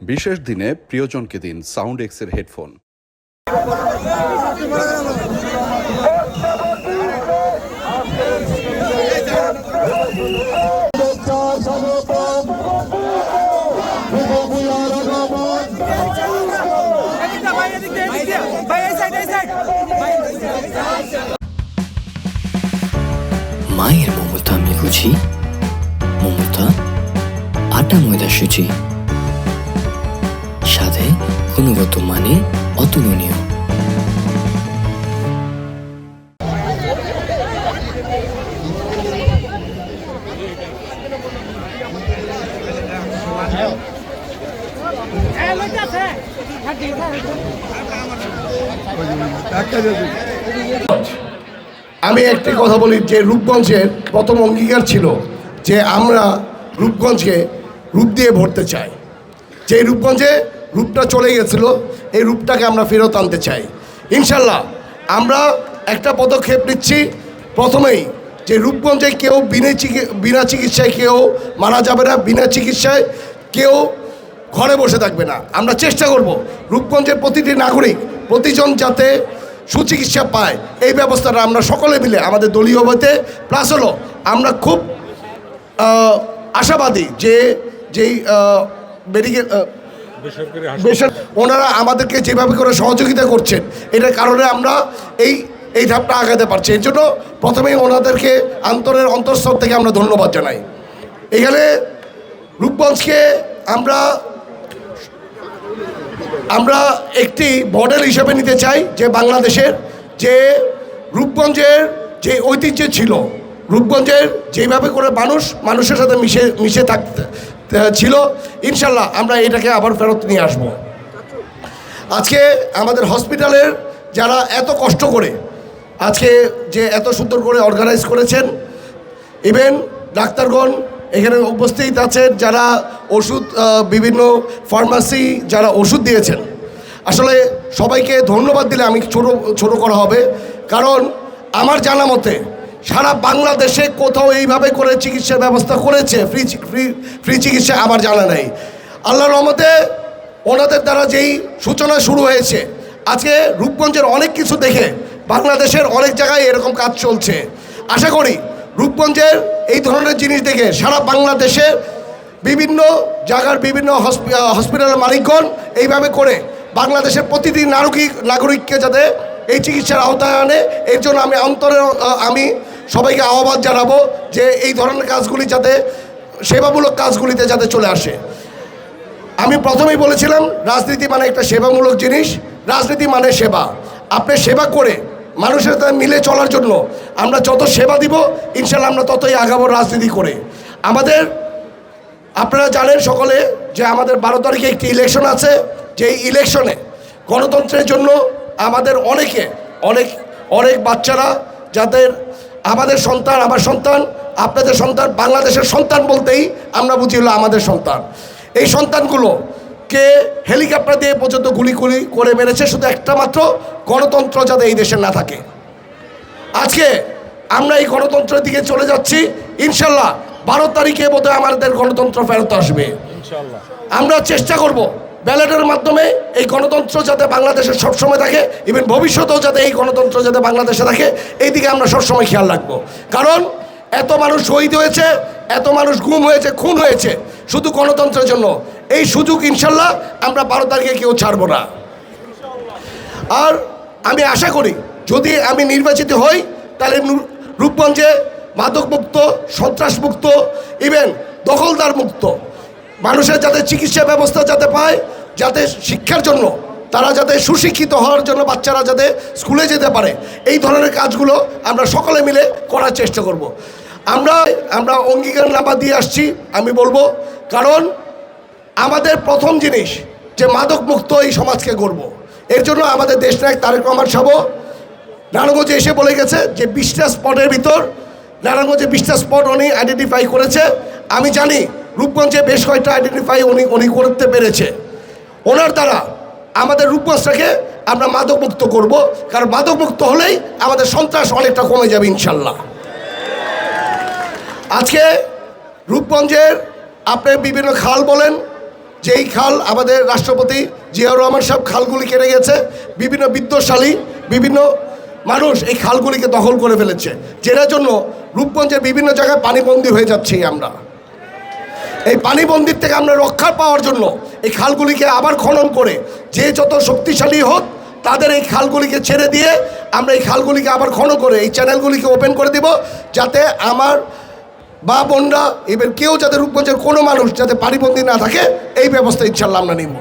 বিশেষ দিনে প্রিয়জনকে দিন সাউন্ড এক্সের হেডফোন। মায়ের মমতা আমি বুঝি মমতা আটা ময়দা সুচি সাথে গুণগত মানে অতুলনীয়। আমি একটি কথা বলি যে রূপগঞ্জের প্রথম অঙ্গীকার ছিল যে আমরা রূপগঞ্জকে রূপ দিয়ে ভরতে চাই। যে রূপগঞ্জে রূপটা চলে গেছিল এই রূপটাকে আমরা ফেরত আনতে চাই। ইনশাল্লাহ আমরা একটা পদক্ষেপ নিচ্ছি। প্রথমেই যে রূপগঞ্জে কেউ বিনা চিকি- বিনা চিকিৎসায় কেউ মারা যাবে না বিনা চিকিৎসায় কেউ ঘরে বসে থাকবে না। আমরা চেষ্টা করব রূপগঞ্জের প্রতিটি নাগরিক প্রতিজন যাতে সুচিকিৎসা পায়। এই ব্যবস্থাটা আমরা সকলে মিলে আমাদের দলীয় হতে প্লাস হলো আমরা খুব আশাবাদী যে যেই মেডিকেল ওনারা আমাদেরকে যেভাবে করে সহযোগিতা করছেন এটার কারণে আমরা এই এই ধাপটা আগাতে পারছি। এর জন্য প্রথমেই ওনাদেরকে আন্তরের অন্তঃস্তর থেকে আমরা ধন্যবাদ জানাই। এখানে রূপগঞ্জকে আমরা আমরা একটি মডেল হিসেবে নিতে চাই যে বাংলাদেশের যে রূপগঞ্জের যে ঐতিহ্য ছিল, রূপগঞ্জের যেভাবে করে মানুষ, মানুষের সাথে মিশে মিশে থাকতে, ছিল, ইনশাল্লাহ আমরা এটাকে আবার ফেরত নিয়ে আসব। আজকে আমাদের হসপিটালের যারা এত কষ্ট করে, আজকে যে এত সুন্দর করে অর্গানাইজ করেছেন ইভেন ডাক্তারগণ এখানে উপস্থিত আছেন যারা ওষুধ বিভিন্ন ফার্মাসি যারা ওষুধ দিয়েছেন। আসলে সবাইকে ধন্যবাদ দিলে আমি ছোট ছোট করা হবে। কারণ আমার জানা মতে সারা বাংলাদেশে কোথাও এইভাবে করে চিকিৎসার ব্যবস্থা করেছে, ফ্রি ফ্রি ফ্রি চিকিৎসা আমার জানা নেই। আল্লাহর রহমতে ওনাদের দ্বারা যেই সূচনা শুরু হয়েছে, আজকে রূপগঞ্জের অনেক কিছু দেখে বাংলাদেশের অনেক জায়গায় এরকম কাজ চলছে। আশা করি রূপগঞ্জের এই ধরনের জিনিস দেখে সারা বাংলাদেশে বিভিন্ন জায়গার বিভিন্ন হসপি- হসপিটালের মালিকগণ এইভাবে করে বাংলাদেশের প্রতিটি নাগরিক নাগরিককে যাতে এই চিকিৎসার আওতায় আনে। এর জন্য আমি অন্তরে আমি সবাইকে আহ্বান জানাব যে এই ধরনের কাজগুলি যাতে, সেবামূলক কাজগুলিতে যাতে চলে আসে। আমি প্রথমেই বলেছিলাম, রাজনীতি মানে একটা সেবামূলক জিনিস, রাজনীতি মানে সেবা। আপনি সেবা করে মানুষের সাথে মিলে চলার জন্য আমরা যত সেবা দিব, ইনশাল্লাহ আমরা ততই আগাবো রাজনীতি করে। আমাদের, আপনারা জানেন সকলে যে আমাদের বারো তারিখে একটি ইলেকশন আছে যে ইলেকশনে গণতন্ত্রের জন্য আমাদের অনেকে, অনেক অনেক বাচ্চারা যাদের আমাদের সন্তান, আমার সন্তান, আপনাদের সন্তান, বাংলাদেশের সন্তান বলতেই আমরা বুঝি হলো আমাদের সন্তান। এই সন্তানগুলো কে হেলিকপ্টার দিয়ে পর্যন্ত গুলি গুলি করে মেরেছে শুধু একটা মাত্র গণতন্ত্র যাতে এই দেশে না থাকে। আজকে আমরা এই গণতন্ত্রের দিকে চলে যাচ্ছি। ইনশাল্লাহ বারো তারিখে বোধহয় আমাদের গণতন্ত্র ফেরত আসবে। আমরা চেষ্টা করব ব্যালটের মাধ্যমে এই গণতন্ত্র যাতে বাংলাদেশে সবসময় থাকে ইভেন ভবিষ্যতেও যাতে এই গণতন্ত্র যাতে বাংলাদেশে থাকে এই দিকে আমরা সবসময় খেয়াল রাখব। কারণ এত মানুষ শহীদ হয়েছে এত মানুষ গুম হয়েছে খুন হয়েছে শুধু গণতন্ত্রের জন্য। এই সুযোগ ইনশাল্লাহ আমরা বারো তারিখে কেউ ছাড়বো না আর আমি আশা করি, যদি আমি নির্বাচিত হই, তাহলে রূপগঞ্জে মাদকমুক্ত, সন্ত্রাসমুক্ত ইভেন দখলদার মুক্ত মানুষের যাতে চিকিৎসা ব্যবস্থা যাতে পায়, যাতে শিক্ষার জন্য, তারা যাতে সুশিক্ষিত হওয়ার জন্য বাচ্চারা যাতে স্কুলে যেতে পারে, এই ধরনের কাজগুলো আমরা সকলে মিলে করার চেষ্টা করব। আমরা আমরা অঙ্গীকারনামা দিয়ে আসছি, আমি বলব, কারণ আমাদের প্রথম জিনিস যে মাদক মুক্ত এই সমাজকে গড়ব। এর জন্য আমাদের দেশ নায়ক তারেক রহমান সাহ নারায়ণগঞ্জে এসে বলে গেছে যে বিশটা স্পটের ভিতর নারায়ণগঞ্জে বিশটা স্পট উনি আইডেন্টিফাই করেছে। আমি জানি রূপগঞ্জে বেশ কয়েকটা আইডেন্টিফাই উনি উনি করতে পেরেছে। ওনার দ্বারা আমাদের রূপগঞ্জটাকে আমরা মাদকমুক্ত করব, কারণ মাদকমুক্ত হলেই আমাদের সন্ত্রাস অনেকটা কমে যাবে ইনশাল্লাহ। আজকে রূপগঞ্জের আপনি বিভিন্ন খাল বলেন যেই খাল আমাদের রাষ্ট্রপতি জিয়াউর রহমান সাহেব খালগুলি কেটে গেছে, বিভিন্ন বিত্তশালী বিভিন্ন মানুষ এই খালগুলিকে দখল করে ফেলেছে। যেটার জন্য রূপগঞ্জের বিভিন্ন জায়গায় পানিবন্দী হয়ে যাচ্ছি আমরা। এই পানিবন্দির থেকে আমরা রক্ষা পাওয়ার জন্য এই খালগুলিকে আবার খনন করে যে যত শক্তিশালী হোক, তাদের এই খালগুলিকে ছেড়ে দিয়ে আমরা এই খালগুলিকে আবার খনন করে এই চ্যানেলগুলিকে ওপেন করে দিব, যাতে আমার বা বোনরা এবার কেউ যাতে রূপগঞ্জের কোনো মানুষ যাতে পারিবন্দী না থাকে, এই ব্যবস্থা ইনশাল্লাহ আমরা নিব।